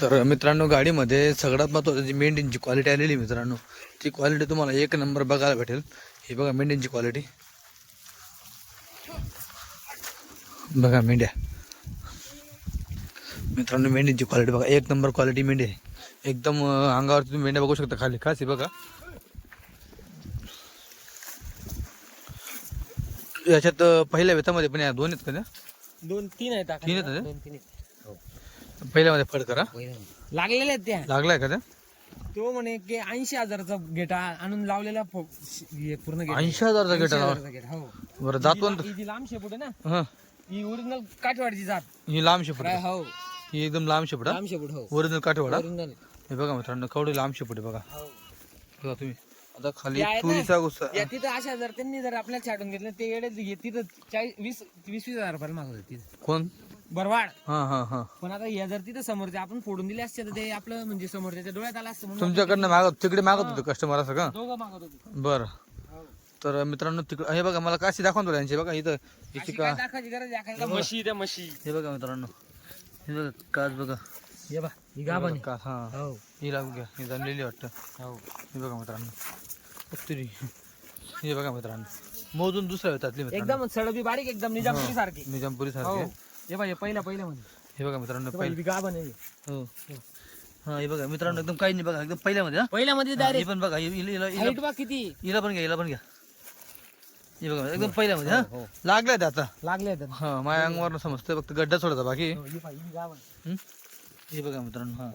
तर मित्रांनो गाडीमध्ये सगळ्यात महत्वाचं जी मेंढींची क्वालिटी आलेली मित्रांनो ती क्वालिटी तुम्हाला एक नंबर बघायला भेटेल. ही बघा मेंढींची क्वालिटी बघा मेंढ्या मित्रांनो मेंढींची क्वालिटी बघा. एक नंबर क्वालिटी मेंढी आहे. एकदम अं, अंगावरती तुम्ही मेंढ्या बघू शकता खाली. खास आहे बघा. याच्यात पहिल्या वेतामध्ये पण या दोन आहेत का त्या? दोन तीन आहेत तीन आहेत. पहिल्यामध्ये फड करा. लागलेल्या आहेत त्या. लागलाय का त्या? तो म्हणे की ऐंशी हजाराचा गेटा आणून लावलेला फो- हे पूर्ण गेट ऐंशी हजारचा गेटा लावा. गेट हो. बरं जातो ही जी लांब शेपूट आहे ना हा. ही ओरिजिनल काठवाडची जात. ही लांब शेपट आहे. हो. ही एकदम लांब शेपट लांब शेपूट हो. ओरिजिनल काठवाडा. ओरिजिनल हे बघा मित्रांनो कवडी लांब शेपट आहे बघा. हो. बघा तुम्ही. आता खाली ते आहेत ना? तुरीचा गुस्सा. या तिथं अशा जर त्यांनी जर आपल्याला छाटून घेतलं ते येडे तिथं चाळीस वीस वीस वीस हजार रुपयाला मागवत तिथं कोण? बरवाड. हा हा हा. पण आता या जर तिथं समोरचे आपण फोडून दिले असते तर ते आपलं म्हणजे समोरच्या डोळ्यात आलं असतं म्हणून तुमच्याकडनं मागत तिकडे मागत होते कस्टमर असं का? दोघं मागत होते. बरं. हो. तर मित्रांनो तिकडे हे बघा मला काशी दाखवून तुला यांची. बघा इथं अशी का काय दाखवायची गरज आहे? एखाद्या म्हशी त्या म्हशी हे बघा मित्रांनो. हे बघा काच बघा. हे बा ही गाभण काच हा. हो. ही लागू घ्या. ही जमलेली वाटतं. हो. हे बघा मित्रांनो. तुरी हे बघा मित्रांनो. मोजून दुसऱ्या येतातली मित्रांनो. एकदम सडबी बारीक एकदम निजामपुरी सारखी. निजामपुरी हो सारखे हे. हे पहिल्या पहिल्या मध्ये. हे बघा मित्रांनो हे ही पहिले गाभण आहे हो. हा. हे बघा मित्रांनो एकदम काही नाही बघा एकदम पहिल्यामध्ये हा. पहिल्या मध्ये हे डायरेक्ट पण बघा हि- हिला हिला- हिला हाईट बा किती. हिला पण घ्या हिला पण घ्या. हे बघा एकदम पहिल्यामध्ये हा. हो. लागल्या त्या आता. लागले आहेत हा माझ्या अंगावर समजतं फक्त गड्डा सोडायचा बाकी. हो, ही पहा, ही. हं? हे बघा मित्रांनो हा.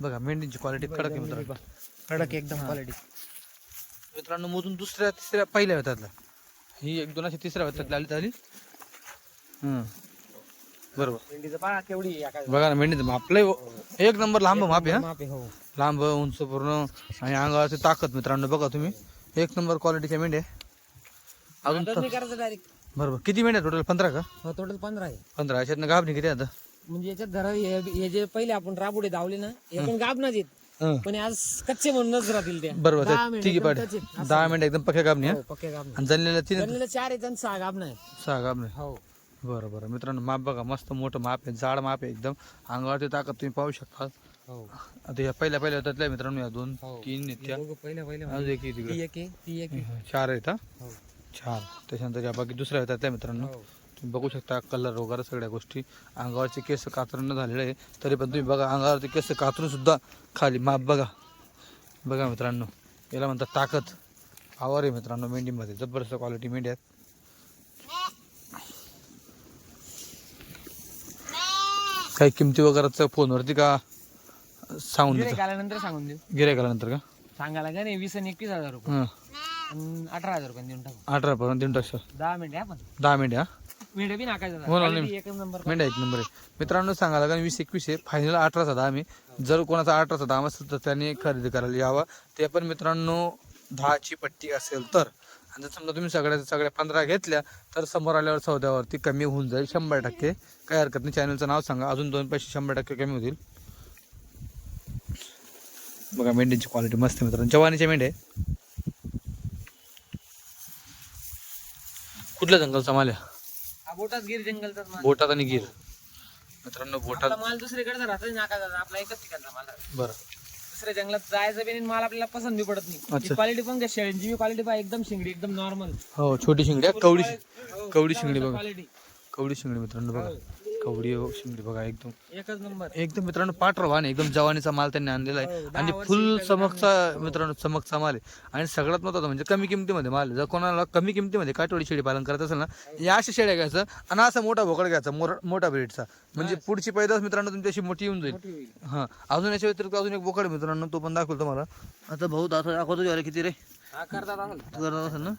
बघा मेंढींची क्वालिटी कडक आहे मित्रांनो. कडक एकदम क्वालिटी मित्रांनो मोजून दुसऱ्या तिसऱ्या पहिल्या होत्यातला ही एक दोन अशी तिसऱ्या होत्यात आली आली. हं. बरोबर. पहा केवढी आहे बघा ना मेंढीचं माप. लय एक नंबर लांब माप आहे हा? माप आहे, हो. लांब उंच पूर्ण आणि अंगावरची ताकद मित्रांनो बघा तुम्ही. एक नंबर क्वालिटीच्या मेंढ्या अजून करायचं डायरेक्ट बरोबर. किती मेंढ्या टोटल पंधरा का? हो टोटल पंधरा आहे. पंधरा. याच्यातनं गाभणी किती आता? म्हणजे याच्यात धरा हे हे जे पहिले आपण राबुडे धावले ना हे पण गाबनाच हं. पण आज कच्चे म्हणूनच राहतील त्या. बरोबर दहा मिनिटं तिघी कच्चे. असं. दहा मिनिटं एकदम पक्या गाभणी हा? हो, पक्के गाबना आणि जणलेल्या तीन जणलेले चार आहेत आणि सहा गाबना आहेत. सहा गाभणी हो. बरं बरं. मित्रांनो माप बघा मस्त मोठं माप आहे जाड माप आहे एकदम. अंगावरती ताकद तुम्ही पाहू शकता. हो. आता या पहिल्या पहिल्या होत्यातल्या मित्रांनो या दोन हो. तीन आहेत त्या. दोघं पहिले पहिले अजून एक आहे ती तिकडे एक आहे ती एक आहे. चार आहेत हा? हो. चार. त्याच्यानंतर या बाकी दुसऱ्या होत्या त्या मित्रांनो. हो. तुम्ही बघू शकता कलर वगैरे सगळ्या गोष्टी. अंगावरचे केस कातरण झालेले आहे. तरी पण तुम्ही बघा अंगावरचे केस कातरून सुद्धा खाली माप बघा. बघा मित्रांनो याला म्हणतात ताकद. आवर आहे मित्रांनो मेंढीमध्ये. जबरदस्त क्वालिटी मेंढी आहेत. काही किमती वगैरेचं फोनवरती का सांगून गिऱ्हाईक आल्यानंतर सांगून देऊ. गिरायक आल्यानंतर का? सांगायला का नाही वीस आणि एकवीस हजार रुपये. हां. आणि अठरा हजार रुपये देऊन टाकू. अठरा पर्यंत देऊन टाकशा दहा मिनिटे आपण दहा मिनिट हा? मिनिटं बी नाकायचं हो ना, Quality एकच नंबर मेंढ्या एक नंबर आहे. मित्रांनो सांगायला कारण वीस एकवीस आहे फायनल अठराचा दाम आहे. जर कोणाचा अठराचा दाम असेल तर त्याने खरेदी करायला यावा. ते पण मित्रांनो दहाची पट्टी असेल तर. आणि जर समजा तुम्ही सगळ्या सगळ्या पंधरा घेतल्या तर समोर आल्यावर सौद्यावरती कमी होऊन जाईल शंभर टक्के. काही हरकत नाही. चॅनलचं नाव सांगा. अजून दोन पैसे शंभर टक्के कमी होतील. बघा मेंढ्यांची क्वालिटी मस्त आहे मित्रांनो. कुठल्या जंगलचा माल आहे? हा बोटात गिर माल. बोटात आणि गिर. मित्रांनो बोटात माल दुसरीकडे राहतो नाकाचा. आपला एकच ठिकाणचा माल. बरं. दुसऱ्या जंगलात जायचं बी नाही माल आपल्याला पसंत बी पडत नाही. अच्छा. क्वालिटी पण त्या शेळ्यांची क्वालिटी पहा एकदम शिंगडी एकदम नॉर्मल हो छोटी शिंगडी आहे, कवडी कवडी शिंगडी बघा. क्वालिटी कवडी शिंगडी मित्रांनो बघा. कवडी शिंगडी बघा एकदम एकच नंबर. एकदम मित्रांनो पाठरवान एकदम जवानीचा माल त्यांनी आणलेला आहे. हो, आणि फुल चमकचा मित्रांनो चमकचा माल आहे. आणि सगळ्यात महत्वाचं म्हणजे कमी किमतीमध्ये माल आहे. जर कोणाला कमी किमतीमध्ये काटवडी शेळी पालन करत असेल ना या अशा शेळ्या घ्यायचं आणि असा मोठा भोकड घ्यायचा मोर- मोठा ब्रेडचा. म्हणजे पुढची पैदास मित्रांनो तुमच्याशी मोठी येऊन जाईल. हा. अजून याच्या व्यतिरिक्त अजून एक बोकड आहे मित्रांनो तो पण दाखवतो तुम्हाला. आता भाऊ दाखव दाखवतो अरे किती रे? करतात असेल. तू करत असेल ना?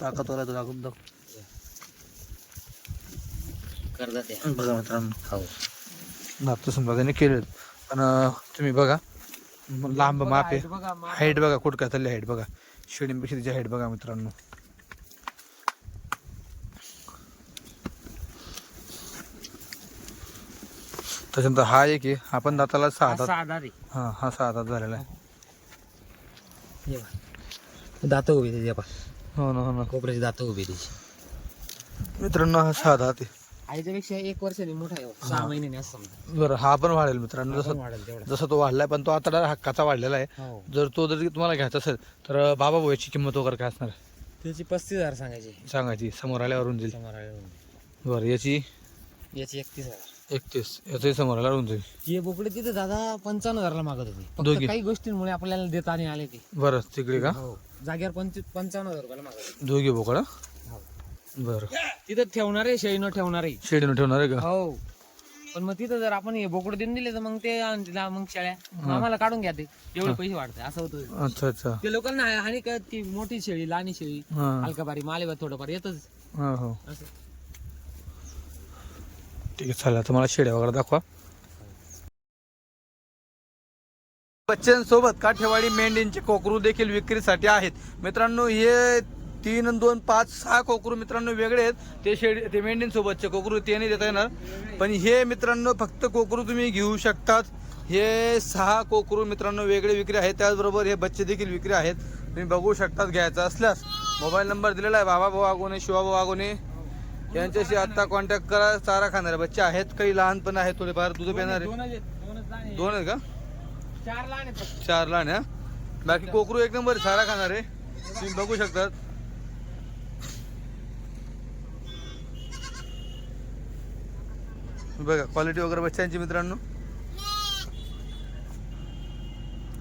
ताकदवाला तो दाखवून दाखव. करतात. बघा मित्रांनो. हो. समजा त्याने केले पण अं, तुम्ही बघा. म- लांब माप आहे. height बघा माप. हाईट बघा. कुठं चालली हाईट बघा. शेळींपेक्षा तिची हाईट बघा मित्रांनो. त्याच्यानंतर हा एक आहे. हा पण दाताला सहा हा दात. हा हा सहा दात झालेला आहे. हे. दात उभी त्याची पहा. हो ना हो ना. कोपऱ्याची दात उभी त्याची. मित्रांनो हा सहा दात आहे. आईच्यापेक्षा एक वर्षाने मोठा आहे हो. सहा महिन्याने असं समजा. बरं हा पण वाढेल मित्रांनो. जसं वाढेल तेवढा. जसं तो वाढलाय पण तो आता हक्काचा वाढलेला आहे. हो. जर तो जर तुम्हाला घ्यायचा असेल तर बाबा भाऊ याची किंमत वगैरे काय असणार? त्याची पस्तीस हजार सांगायची. सांगायची समोर आल्यावरून देईल. समोर आल्यावर. बरं याची? याची एकतीस हजार. एकतीस. याचंही समोर आल्यावरून जाईल हे बोकडे तिथे दादा पंचावन्न हजारला मागत होते. फक्त दोघी? काही गोष्टींमुळे आपल्याला देता नाही आले ते. बरं तिकडे का? हो. जागेवर पंच पंचावन्न हजार रुपयाला मागत होते. दोघी बोकडा. बरं. तिथं ठेवणार आहे शेळी न ठेवणार आहे. शेडीनं ठेवणार आहे का? हो. पण मग तिथं जर आपण हे बोकड देऊन दिले तर मग ते मग शेळ्या मग आम्हाला काढून घ्या ते. एवढे पैसे वाढते असं होतं. अच्छा अच्छा. ते लोकांना आणि का ती मोठी शेळी लहानी शेळी हां. हलका बारी माले थोडंफार येतच. हां हो. असं. ठीक आहे चालेल. आता मला शेड्या वगैरे दाखवा. बच्चांसोबत काठेवाडी मेंढींचे कोकरू देखील विक्रीसाठी आहेत. मित्रांनो हे तीन आणि दोन पाच सहा कोकरू मित्रांनो वेगळे आहेत. ते शेड ते मेंढींसोबतचे कोकरू ते नाही देता येणार. पण हे मित्रांनो फक्त कोकरू तुम्ही घेऊ शकतात. हे सहा कोकरू मित्रांनो वेगळे विक्री आहेत. त्याचबरोबर हे बच्चे देखील विक्री आहेत. तुम्ही बघू शकतात घ्यायचं असल्यास. मोबाईल नंबर दिलेला आहे. बाबा भाऊ आगोने शिवाभाऊ आगोने. यांच्याशी आता कॉन्टॅक्ट करा. चारा खाणारे बच्चे आहेत. काही लहान पण आहेत. थोडेफार दूध पिणारे. दोन आहेत का? चार लहान. चार लहान? बाकी कोकरू एक नंबर चारा खाणारे. तुम्ही बघू शकतात. बघा क्वालिटी वगैरे बच्चांची मित्रांनो.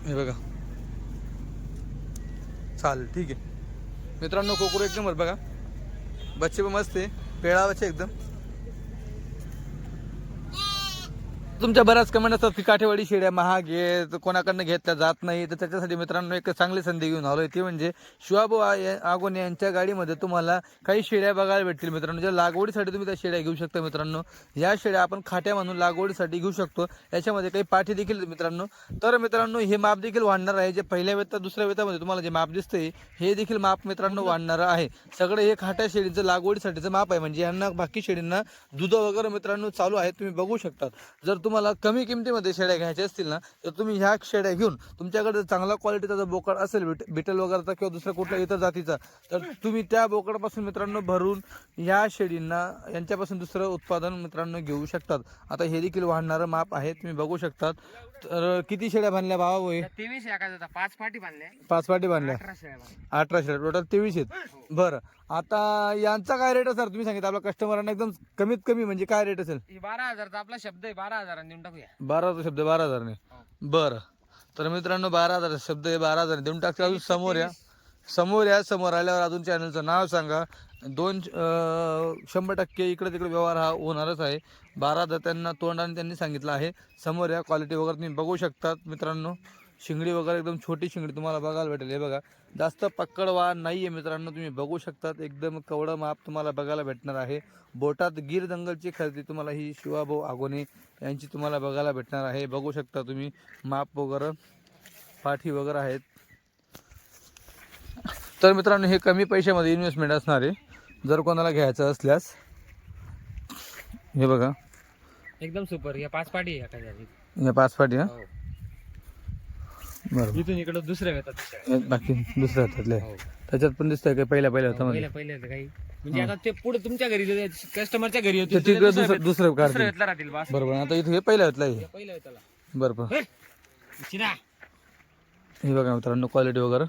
हे बघा. चालेल ठीक आहे. मित्रांनो कोकरू एक नंबर बघा. बच्चे पण मस्त आहे. पेळा बच्चे एकदम. तुमच्या बऱ्याच कमेंट असतात की काठेवाडी शेड्या महाग आहेत कोणाकडनं घेतल्या जात नाही. तर त्याच्यासाठी मित्रांनो एक चांगली संधी घेऊन आलो ती म्हणजे शिवाभाऊ या- आगोने यांच्या गाडीमध्ये तुम्हाला काही शेड्या बघायला भेटतील मित्रांनो. ज्या लागवडीसाठी तुम्ही त्या शेड्या घेऊ शकता मित्रांनो. या शेड्या आपण खाट्या म्हणून लागवडीसाठी घेऊ शकतो. याच्यामध्ये काही पाठी देखील मित्रांनो. तर मित्रांनो हे माप देखील वाढणार आहे. जे पहिल्या वेता दुसऱ्या वेतामध्ये तुम्हाला जे माप दिसतंय हे देखील माप मित्रांनो वाढणार आहे. सगळं हे खाट्या शेडीचं लागवडीसाठीचं माप आहे. म्हणजे यांना बाकी शेळींना दूध वगैरे मित्रांनो चालू आहे तुम्ही बघू शकतात. जर तुम्हाला कमी किमतीमध्ये शेळ्या घ्यायच्या असतील ना तर तुम्ही ह्या शेळ्या घेऊन तुमच्याकडे जर चांगला क्वालिटीचा जर बोकड असेल बिट बिटल वगैरेचा किंवा दुसऱ्या कुठल्या इतर जातीचा तर तुम्ही त्या बोकडापासून मित्रांनो भरून ह्या शेळींना यांच्यापासून दुसरं उत्पादन मित्रांनो घेऊ शकतात. आता हे देखील वाढणारं माप आहे तुम्ही बघू शकतात. तर किती शेळ्या बांधल्या त्या तेवीस पाच पाठी बांधल्या. पाच पाटी बांधल्या. अठरा शेळ्या बांधल्या. अठरा शेळ्या. टोटल तेवीस आहेत. बरं. आता यांचा काय रेट असेल? तुम्ही सांगितलं आपल्या कस्टमरांना एकदम कमीत कमी म्हणजे काय रेट असेल? ही बारा हजारचा आपला शब्द आहे बारा हजारांनी देऊन टाकूया. बाराचा शब्द बारा हजारने. बरं. तर मित्रांनो बारा हजार शब्द आहे बारा हजार देऊन टाकता. अजून समोर या. समोर या समोर आल्यावर अजून चॅनलचं नाव सांगा. दोन अं, शंभर टक्के इकडे तिकडे व्यवहार हा होणारच आहे. बारा हजार त्यांना तोंडाने त्यांनी सांगितलं आहे. समोर या क्वालिटी वगैरे तुम्ही बघू शकतात मित्रांनो. शिंगडी वगैरे एकदम छोटी शिंगडी तुम्हाला बघायला भेटेल. हे बघा. जास्त पकडवा नाही आहे मित्रांनो तुम्ही बघू शकतात. एकदम कवडं माप तुम्हाला बघायला भेटणार आहे. बोटात गिर दंगलची खरेदी तुम्हाला ही शिवाभाऊ आगोने यांची तुम्हाला बघायला भेटणार आहे. बघू शकता तुम्ही माप वगैरे पाठी वगैरे आहेत. तर मित्रांनो हे कमी पैशामध्ये इन्व्हेस्टमेंट असणार आहे. जर कोणाला घ्यायचं असल्यास. हे बघा. एकदम सुपर या पाच पाठी. या पाच पाठी हा? हो. बरोबर. इथून इकडे दुसऱ्या येतात हे बाकी दुसऱ्या हातातले हो. त्याच्यात पण दिसतंय काय पहिल्या पहिल्या हातामध्ये पहिल्या पहिल्या काही. म्हणजे आता ते पुढे तुमच्या घरी कस्टमरच्या घरी होते तर तिकडे दुसरं दुसरं काढतील राहतील बस बरोबर आता इथे हे पहिल्या हातला आहे. बरोबर चिना. हे बघा मित्रांनो क्वालिटी वगैरे.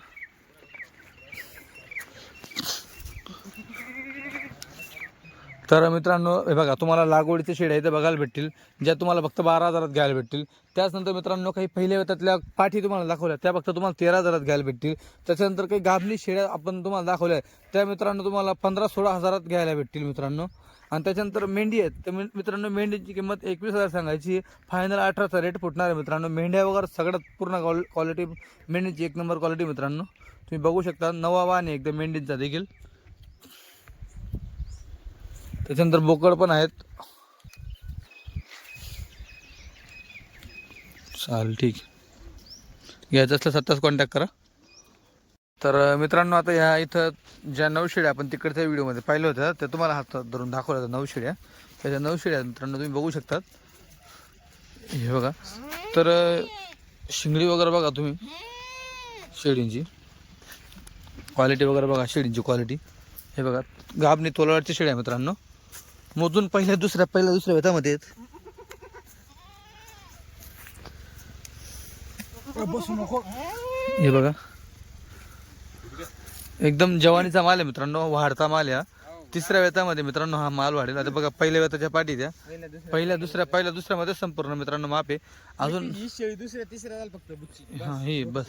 तर मित्रांनो हे बघा तुम्हाला लागवडीचे शेड आहे ते बघायला भेटतील ज्या तुम्हाला फक्त बारा हजारात घ्यायला भेटतील. त्याचनंतर मित्रांनो काही पहिल्या वेतातल्या पाठी तुम्हाला दाखवल्या त्या फक्त तुम्हाला तेरा हजारात घ्यायला भेटतील. त्याच्यानंतर काही गाभली शेड्या आपण तुम्हाला दाखवल्या त्या मित्रांनो तुम्हाला पंधरा सोळा हजारात घ्यायला भेटतील मित्रांनो. आणि त्याच्यानंतर मेंढी आहेत तर मित्रांनो मेंढीची किंमत एकवीस हजार सांगायची. फायनल अठराचा रेट फुटणार आहे मित्रांनो. मेंढ्या वगैरे सगळ्यात पूर्ण क्वालिटी मेंढीची एक नंबर क्वालिटी मित्रांनो. तुम्ही बघू शकता नवा वाण आहे एकदम मेंढींचा देखील. त्याच्यानंतर बोकड पण आहेत. चालेल ठीक. आहे घ्यायचं असलं सत्ताच कॉन्टॅक्ट करा. तर मित्रांनो आता ह्या इथं ज्या नऊ शेड्या आपण तिकडच्या व्हिडिओमध्ये पाहिलं होतं ते तुम्हाला हातात धरून दाखवल्या होत्या नवशिड्या त्याच्या नऊ मित्रांनो तुम्ही बघू शकतात. हे बघा. तर शिंगडी वगैरे बघा तुम्ही. शेळींची क्वालिटी वगैरे बघा शेळींची क्वालिटी हे बघा. गाबणी तोलाडची शेळी आहे मित्रांनो. मोजून पहिल्या दुसऱ्या पहिल्या दुसऱ्या वेतामध्ये बसू नको. हे बघा. एकदम जवानीचा माल आहे मित्रांनो वाढता माल हा. तिसऱ्या वेतामध्ये मित्रांनो हा माल वाढेल. आता बघा पहिल्या वेताच्या पाठी द्या. पहिल्या दुसऱ्या पहिल्या दुसऱ्या पहिल्या दुसऱ्यामध्ये संपूर्ण मित्रांनो माप आहे. अजून दुसऱ्या तिसऱ्या फक्त हा ही बस.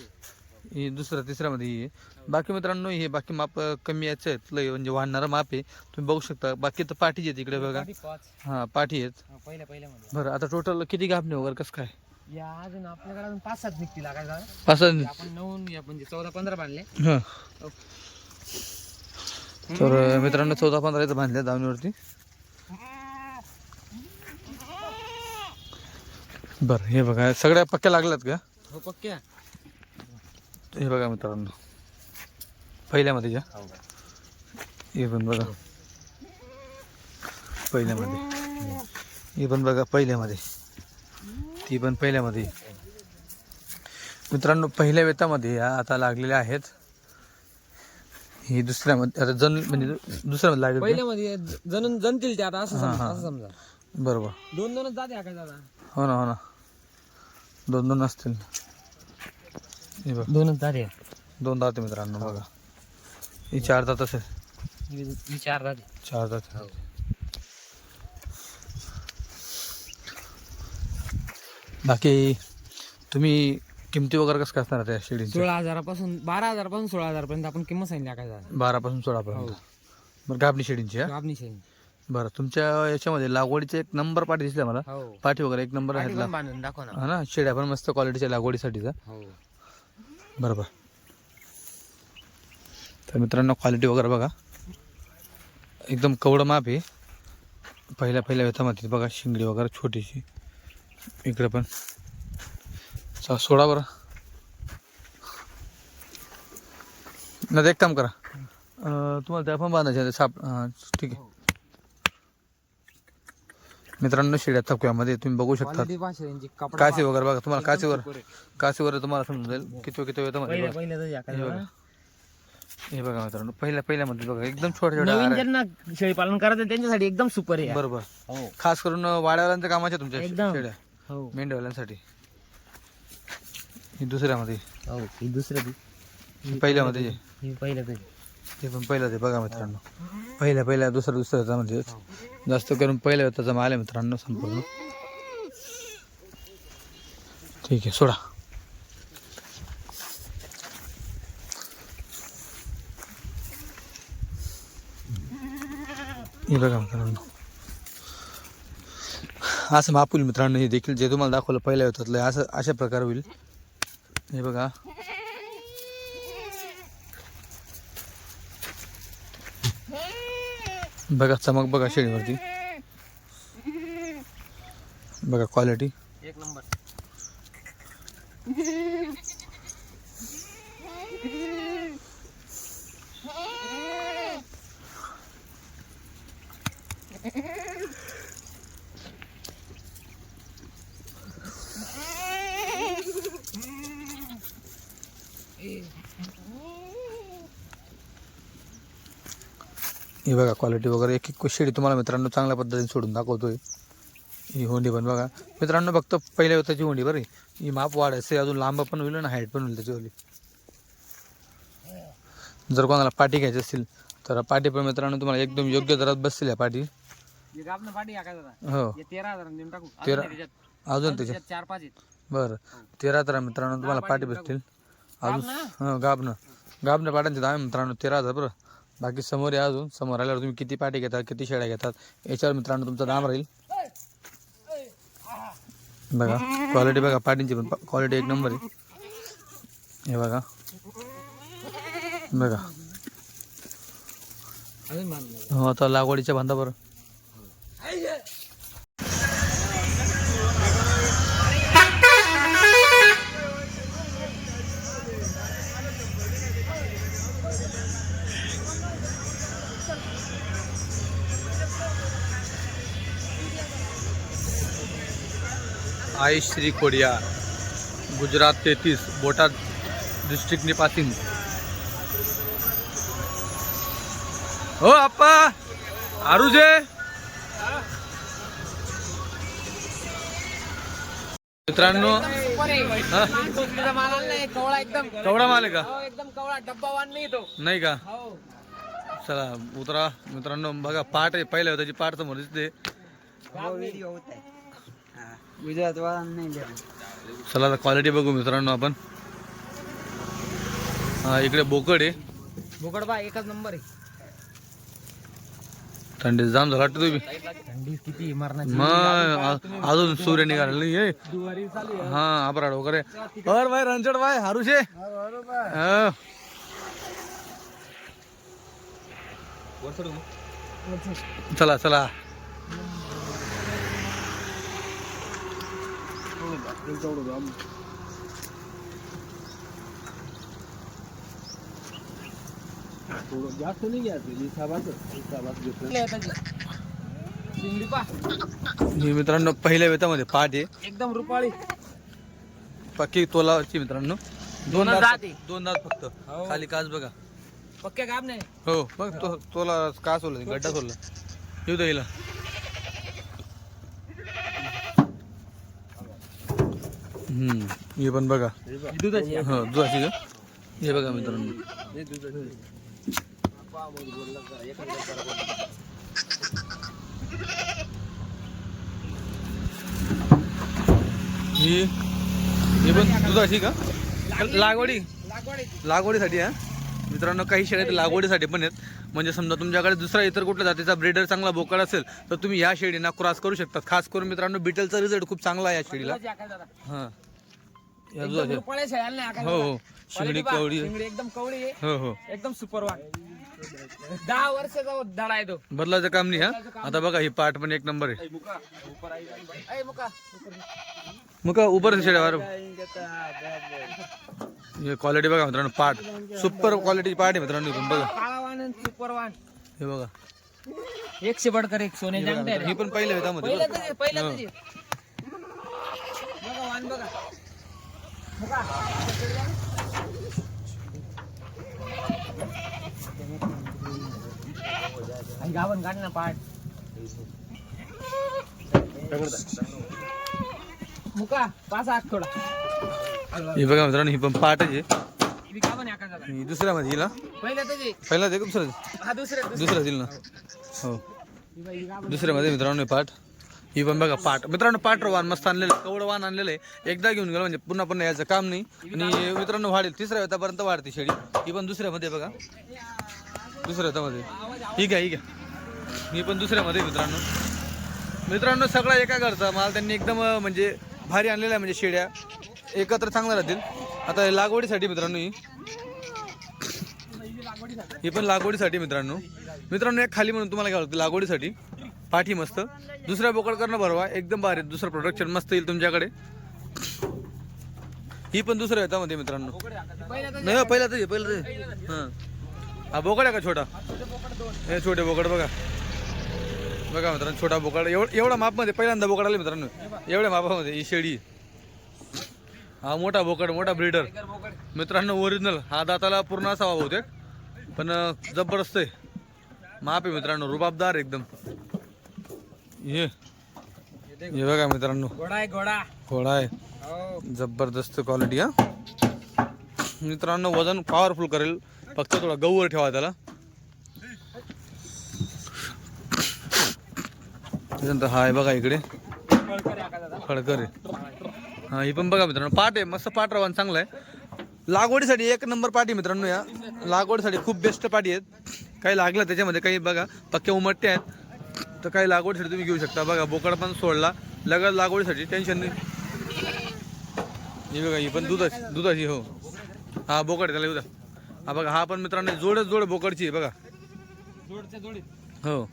ही दुसऱ्या तिसऱ्यामध्ये ही आहे. बाकी मित्रांनो हे बाकी माप कमी याचे आहेत. लय म्हणजे वाढणारं माप आहे. तुम्ही बघू शकता. बाकी तर पाठीचे आहेत इकडे बघा. हा पाठी आहेत. पहिल्या पहिल्या मध्ये बरं आता टोटल किती गाभणे वगैरे कसं काय? या अजून आपल्याकडे अजून पाच सात निघतील आपण या म्हणजे चौदा पंधरा बांधले. हा. तर मित्रांनो चौदा पंधरा इथं बांधल्या दावणीवरती बरं हे बघा सगळ्या पक्क्या लागल्यात का? हो पक्क्या. हे बघा मित्रांनो. पहिल्यामध्ये ज्या हे. पण बघा. पहिल्यामध्ये. हे पण बघा पहिल्यामध्ये. ती पण पहिल्यामध्ये. मित्रांनो पहिल्या वेतामध्ये या आता लागलेल्या आहेत. ही दुसऱ्यामध्ये आता जण म्हणजे दुसऱ्यामध्ये लागेल पहिल्या मध्ये जण जनतील ते आता असं हा, समजा हा. असं समजा. बरोबर. दोन दोनच जाते दादा? हो ना हो ना. दोन दोन असतील. हे बघ. दोनच जाते दोन दात आहे मित्रांनो बघा. ही चार दात असेल. विचार जाते चार दात बाकी तुम्ही किमती वगैरे कसं काय असणार त्या शेळींच्या सोळा हजारापासून बारा हजारापासून सोळा हजारपर्यंत आपण किंमत सांगितली काय दादा बारापासून सोळापर्यंत. बरं गाबणी शेळींची हा? आपली शेळी बरं तुमच्या याच्यामध्ये लागवडीचे एक नंबर पाठी दिसला मला. हो. पाठी वगैरे एक नंबर दाखव ना. हा ना शेड्या पण मस्त क्वालिटीच्या लागवडीसाठीचा. हो. बरोबर. तर मित्रांनो क्वालिटी वगैरे बघा. एकदम कवडं माप आहे. पहिल्या पहिल्या वेतामध्ये बघा शिंगडी वगैरे छोटीशी. इकडे पण. चा सोडा बरं. नाही तर एक काम करा. तुम्हाला त्या पण बांधायचे आहे, साप ठीक आहे. मित्रांनो शिड्या थकव्यामध्ये तुम्ही बघू शकता काशी वगैरे बघा तुम्हाला काशीवर काशीवर तुम्हाला समजेल किती किती पहिल्या. पहिल्या तर या काय हे. बघा मित्रांनो पहिल्या पहिल्यामध्ये बघा एकदम छोट्या छोट्या नवीन. ज्यांना शेळी पालन करायचं त्यांच्यासाठी एकदम सुपर आहे बरोबर. हो. खास करून वाड्यावाल्यांच्या कामाच्या तुमच्या एकदम. शेड्या. हो. मेंढ्यावाल्यांसाठी. ही दुसऱ्यामध्ये. हो ही दुसरं ती ही पहिल्यामध्ये. जे. ही पहिलं तरी ते पण पहिलं ते बघा मित्रांनो. पहिल्या पहिल्या दुसऱ्या दुसऱ्याचा म्हणजे जास्त करून पहिल्या त्याचा माल आहे मित्रांनो संपूर्ण. ठीक आहे सोडा. हे बघा मित्रांनो. असं मापूल मित्रांनो हे देखील जे तुम्हाला दाखवलं पहिल्या होतात असं अशा प्रकारे होईल. हे बघा. बघा चमक बघा शेळीवरती बघा क्वालिटी एक नंबर. हे बघा क्वालिटी वगैरे. एक एक शेळी तुम्हाला मित्रांनो चांगल्या पद्धतीने सोडून दाखवतोय. ही होंडी पण बघा. मित्रांनो फक्त पहिल्या होताची होंडी बरं. ही माप वाढायचं अजून लांब पण होईल आणि हाईट पण होईल त्याच्यावरली जर कोणाला पाठी घ्यायची असतील तर पाठी पण मित्रांनो तुम्हाला एकदम योग्य दरात बसतील या पाठी. हो. तेरा अजून आहे त्याच्यात. चार पाच बरं. तेरा तर मित्रांनो तुम्हाला पाठी बसतील अजून हां गाबनं गाबनं पाट्यांचे दाम मित्रांनो. तेरा हजार बरं. बाकी समोर या अजून. समोर आल्यावर तुम्ही किती पाठी घेतात किती शेळ्या घेतात याच्यावर मित्रांनो तुमचं दाम राहील. बघा क्वालिटी बघा पाटींची पण क्वालिटी एक नंबर आहे. हे बघा. बघा. हो आता लागवडीच्या बांधा बरं श्री कोडिया गुजरात तेहतीस बोटाद डिस्ट्रिक्ट निपासिंग हो आप्पा! आरुजे मित्रांनो कवडा माल आहे, का? एकदम कवडा डब्बा वाण नाही तो नाही का? चला उतरा. मित्रांनो बघा पाठ आहे. पहिल्या त्याची पाठ समोर दिसते. चला आता क्वालिटी बघू मित्रांनो आपण. हा इकडे बोकड आहे. बोकड बा एकच नंबर आहे. थंडी जाम झाला वाटतं तुम्ही. थंडी किती मरणाची मग आ- अजून सूर्य निघाला नाही चालू आहे. हा अपराड वगैरे. और भाई रणछोड भाई हारुशे. हा. चला. चला शिंगडी पा ही मित्रांनो पहिल्या वेतामध्ये पाठ आहे. एकदम रुपाळी. पक्की तोलाची मित्रांनो. दोन दात. दोन दात फक्त. हो. खाली काच बघा. पक्के काम नाही हो बघ तो तोला का सोडला गड्डा सोडला. येऊ दे हम्म. हे पण बघा. दुधाची. हो दुधाची का? हे बघा मित्रांनो. ही ही पण दुधाची का? लागवडी. लागवड लागवडीसाठी हा? मित्रांनो काही शेळ्या लागवडीसाठी पण आहेत. म्हणजे समजा तुमच्याकडे दुसरा इतर कुठल्या जातीचा ब्रीडर चांगला बोकड असेल तर तुम्ही या शेळीना क्रॉस करू शकतात. खास करून मित्रांनो बिटलचा रिझल्ट खूप चांगला आहे या शेळीला हा. हो. हो. शिंगडी कवडी. एकदम हो हो. एकदम सुपर वाट दहा वर्षाचा धडा आहे तो. बदलायचं काम नाही हा? आता बघा ही पाठ पण एक नंबर आहे. मुका. मग का उपर शेड्यावर हे क्वालिटी बघा मित्रांनो पाठ सुपर क्वालिटी पाठ आहे मित्रांनो इथून बघा. काळा वाण आणि सुपर वाण हे बघा. एकशे बडकर एक सोने ही पण वेतामध्ये पहिलं तुझे पहिलं तुझे. बघा वाण बघा. मुका आई गावन काढ ना पाठ मुका पाच आठ थोडा. हे बघा मित्रांनो ही पण पाठच आहे. ही दुसऱ्यामध्ये हिला. पहिलं तुझे पहिला ते दुसरं हा दुसरे दुसरे दुसरं दिल ना? हो. ही. दुसऱ्यामध्ये मित्रांनो हे पाठ ही पण बघा पाठ मित्रांनो पाठ वाण मस्त आणलेलं. कवडं वाण आणलेलं आहे. एकदा घेऊन गेलं म्हणजे पुन्हा पुन्हा याचं काम नाही. आणि मित्रांनो वाढेल. तिसऱ्या वेतापर्यंत वाढते शेळी ही पण दुसऱ्यामध्ये बघा. दुसऱ्या वेतामध्ये. ठीक आहे ठीक आहे ही पण दुसऱ्यामध्ये मित्रांनो. मित्रांनो सगळा एका घरचा माल. त्यांनी एकदम म्हणजे भारी आणलेला आहे म्हणजे शेळ्या एकत्र चांगलं राहतील. आता हे लागवडीसाठी मित्रांनो ही. ही पण लागवडीसाठी मित्रांनो. मित्रांनो एक खाली म्हणून तुम्हाला घ्यावं होतं लागवडीसाठी. पाठी मस्त. दुसऱ्या बोकड करणं भरवा एकदम भारी दुसरं प्रोडक्शन मस्त येईल तुमच्याकडे. ही पण दुसऱ्या येतामध्ये मित्रांनो. नाही पहिला तर पहिला तर हां. हा बोकड आहे का छोटा? हे छोटे बोकड बघा. बघा मित्रांनो छोटा बोकड. एवढ एवढा मापमध्ये पहिल्यांदा बोकड आले मित्रांनो. एवढ्या मापामध्ये ही शेळी हा मोठा बोकड मोठा ब्रीडर मित्रांनो ओरिजिनल हा दाताला पूर्ण असावा बहुतेक. पण जबरदस्त आहे. माप आहे मित्रांनो रुबाबदार एकदम. ये हे बघा मित्रांनो. घोडा आहे घोडा. घोडा आहे. हो. जबरदस्त क्वालिटी हा. मित्रांनो वजन पॉवरफुल करेल. फक्त थोडा गहूवर ठेवा त्याला. त्याच्यानंतर हा आहे बघा इकडे. खडकर आहे हा ही पण बघा मित्रांनो पाट आहे मस्त पाट रवान चांगला आहे. लागवडीसाठी एक नंबर पाठी मित्रांनो या. लागवडीसाठी खूप बेस्ट पाठी आहेत. काही लागलं त्याच्यामध्ये काही बघा पक्के उमटते आहेत. तर काही लागवडीसाठी तुम्ही घेऊ शकता. बघा बोकड पण सोडला. लगत लागवडीसाठी टेन्शन नाही. ही बघा ही पण दुधाची दुधाची हो. हा बोकड आहे त्याला उद्या हा बघा हा पण मित्रांनो जोडच जोड बोकडची आहे बघा. हो.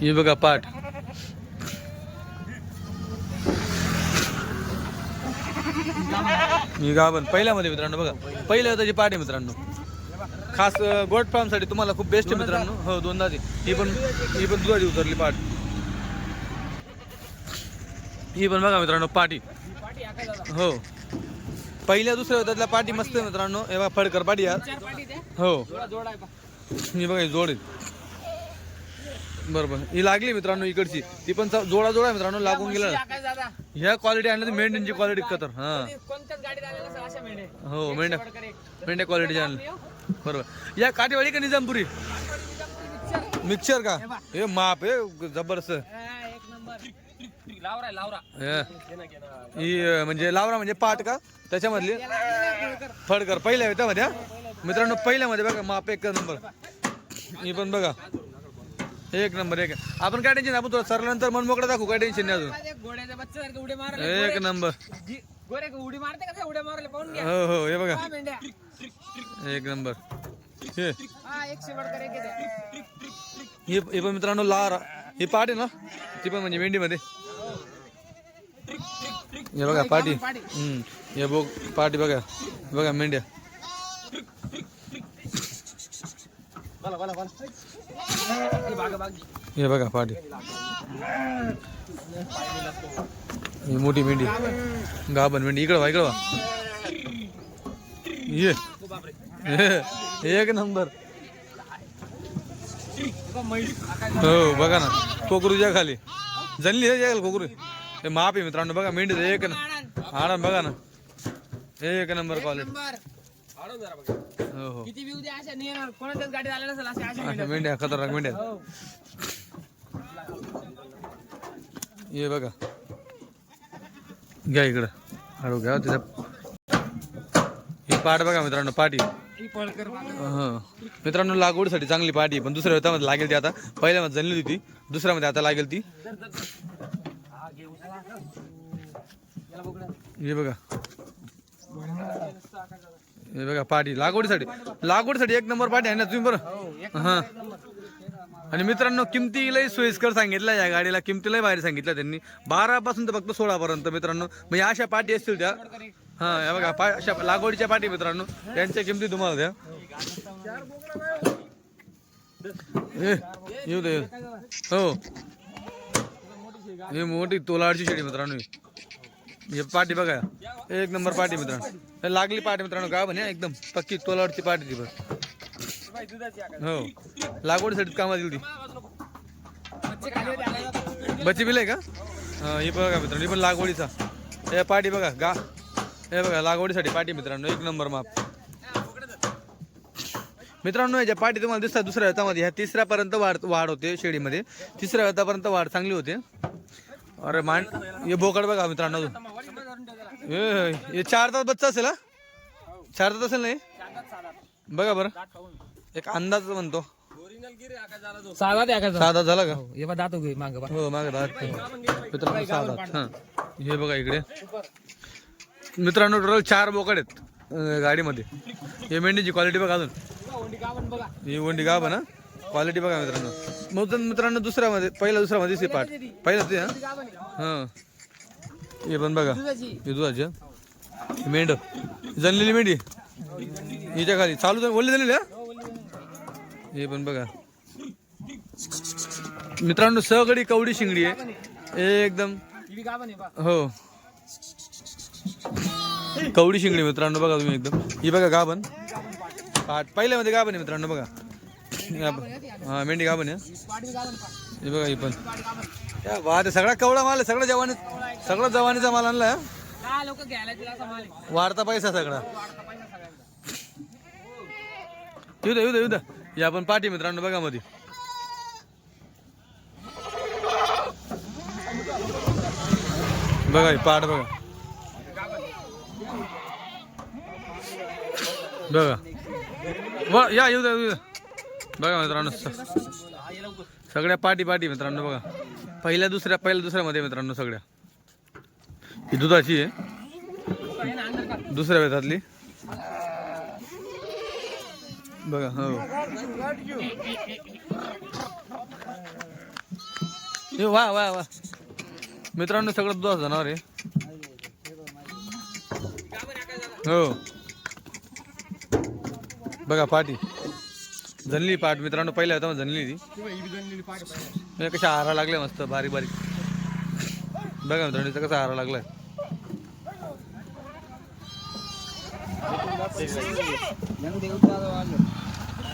ही बघा पाठ ही गाभण. पहिल्यामध्ये मित्रांनो बघा. पहिल्या त्याची पाठ आहे मित्रांनो. खास गोट फार्मसाठी तुम्हाला खूप बेस्ट आहे मित्रांनो. हो दोनदा ही पण ही पण दुधाची उतरली पाठ. ही पण बघा मित्रांनो पाठी. हो. पहिल्या दुसऱ्या त्यातल्या पाठी मस्त आहे मित्रांनो. हे बघा फडकर पाठी या चार पाठी द्या हो. ही बघा जोड आहे. बरं बरं ही लागली मित्रांनो इकडची. ती पण जोडा जोडा आहे मित्रांनो लागून गेला ह्या क्वालिटी आणल्या तर मेंढ्यांची क्वालिटी कतर. हा. हो मेंढ्या. मेंढ्या क्वालिटी आणल्या बरोबर. या काठीवाडी का निजामपुरी? मिक्सर का? हे माप हे जबरदस्त. हा, एक नंबर. लावरा आहे, लावरा. हे. ही अं, म्हणजे लावरा म्हणजे पाट का? त्याच्यामधली? फडकर पहिल्या हा? मित्रांनो पहिल्यामध्ये बघा माप एक नंबर. ही पण बघा. एक नंबर एक. आपण काय टेन्शन आपण तुला सरल्यानंतर मन मोकळं दाखवू. काय टेन्शन नाही अजून. घोड्याच्या एक नंबर. गोरे उडी मारते का? उड्या मारले पाहून घ्या. हो हो हे बघा. मेंढ्या. एक नंबर. हे. हा एक. हे हे पण मित्रांनो लारा. ही पाट आहे ना? ती पण म्हणजे मेंढीमध्ये. हे बघा पाटी. हम्म. हे बघ पाटी बघा. बघा मेंढ्या. हे बघा पाठी. ही मोठी मेंढी. गाभण मेंढी. इकडं वा इकडं वा. ये. एक नंबर. हो बघा ना. कोकरूच्या खाली. जनली हे जाईल कोकरू. हे माप आहे मित्रांनो. बघा मेंढी एक न दादा. बघा ना. एक नंबर क्वालिटी हो हो किती व्यू द्या अशा नाही येणार कोणाच्याच गाडीत आलेला असेल अशा अशा अशा मेंढ्या. खतरनाक मेंढ्या हो. ये बघा घ्या इकडं हळू घ्या तिथं ही पाट बघा मित्रांनो पाटी ही पळकर. हं. मित्रांनो लागवडीसाठी चांगली पाटी आहे, पण दुसऱ्या वेळामध्ये लागेल ती आता पहिल्यामध्ये जनली होती दुसऱ्यामध्ये आता लागेल ती हा, बघ. हे बघा पाठी. लागवडीसाठी. लागवडीसाठी एक नंबर पाठी आहे ना तुम्ही बरं. हां. हा आणि मित्रांनो किमती लई सोयीस्कर सांगितलं या गाडीला. किमती लई बाहेर सांगितलं त्यांनी. बारा पासून तर फक्त सोळा पर्यंत मित्रांनो म्हणजे अशा पाठी असतील त्या. हा हे बघा पा अशा लागवडीच्या पाठी मित्रांनो. त्यांच्या किमती तुम्हाला द्या. येऊ दे. हो. हे मोठी तोलाडची शेडी मित्रांनो. हे पाठी बघा. एक नंबर पाठी मित्रांनो. हे लागली पाठी मित्रांनो का म्हणे एकदम पक्की तोलावरची पाठी ती बघ. हो. लागवडीसाठी कामात येईल ती बच्चे बच्ची बिल आहे का? हा, बघा मित्रांनो हे पण लागवडीचा. हे पाठी बघा गा. हे बघा लागवडीसाठी पाठी मित्रांनो एक नंबर माप. मित्रांनो याच्या पाठी तुम्हाला दिसतात दुसऱ्या हातामध्ये. ह्या तिसऱ्यापर्यंत वाढ वाढ होते शेळीमध्ये तिसऱ्या हातापर्यंत वाढ चांगली होते. अरे मान हे बोकड बघा मित्रांनो अजून हे हे चार तास बच्चा असेल हा? चार तास असेल नाही? बघा बरं. एक अंदाज म्हणतो. साधा द्या. सहा तास झाला का? हे बघ, दात उघे मागं बघ. हो मागे मित्रांनो दात हां. हे बघा इकडे. मित्रांनो टोटल चार बोकड आहेत अं, गाडीमध्ये. हे मेंढीची क्वालिटी बघा अजून. ही वंडी गाव ना क्वालिटी बघा मित्रांनो. मग तर मित्रांनो दुसऱ्यामध्ये पहिला दुसऱ्यामध्ये दिसते पाठ. पहिला ते. हां. हे पण बघा. हे दुधाची मेंढ. जनलेली मेंढी. हिच्या खाली. चालू तर ओढली झालेली हा? हे पण बघा. मित्रांनो सगळी कवडी शिंगडी आहे. एकदम. हो. कवडी शिंगडी मित्रांनो बघा तुम्ही एकदम. ही बघा गाभण. पाठ पहिल्यामध्ये गाभण आहे मित्रांनो बघा. गाभण. हा मेंढी गाभण आहे हे बघा ही पण. पाठ गाभण. या वाद सगळा कवडा माल सगळा जवानी सगळा जवानीचा माल आणला लोक घ्यायला. वाढता पैसा सगळा. येऊ द्या येऊ द्या येऊ द्या या पण पाठी मित्रांनो बघा मध्ये बघा पाठ बघा बघा या येऊ द्या येऊ द्या बघा मित्रांनो सगळ्या पाठी पाठी मित्रांनो बघा पहिल्या दुसऱ्या पहिल्या दुसऱ्यामध्ये मित्रांनो सगळ्या. ही दुधाची आहे. दुसऱ्या वेतातली. बघा हो. हे वा वा वा. मित्रांनो सगळं दुधाच जाणार आहे. हो. बघा पाठी जनली पाठ मित्रांनो पहिल्या होता जनली ती. कशा हारा लागल्या मस्त बारीक बारीक. बघा मित्रांनो इथं कसा हारा लागलाय. देऊ.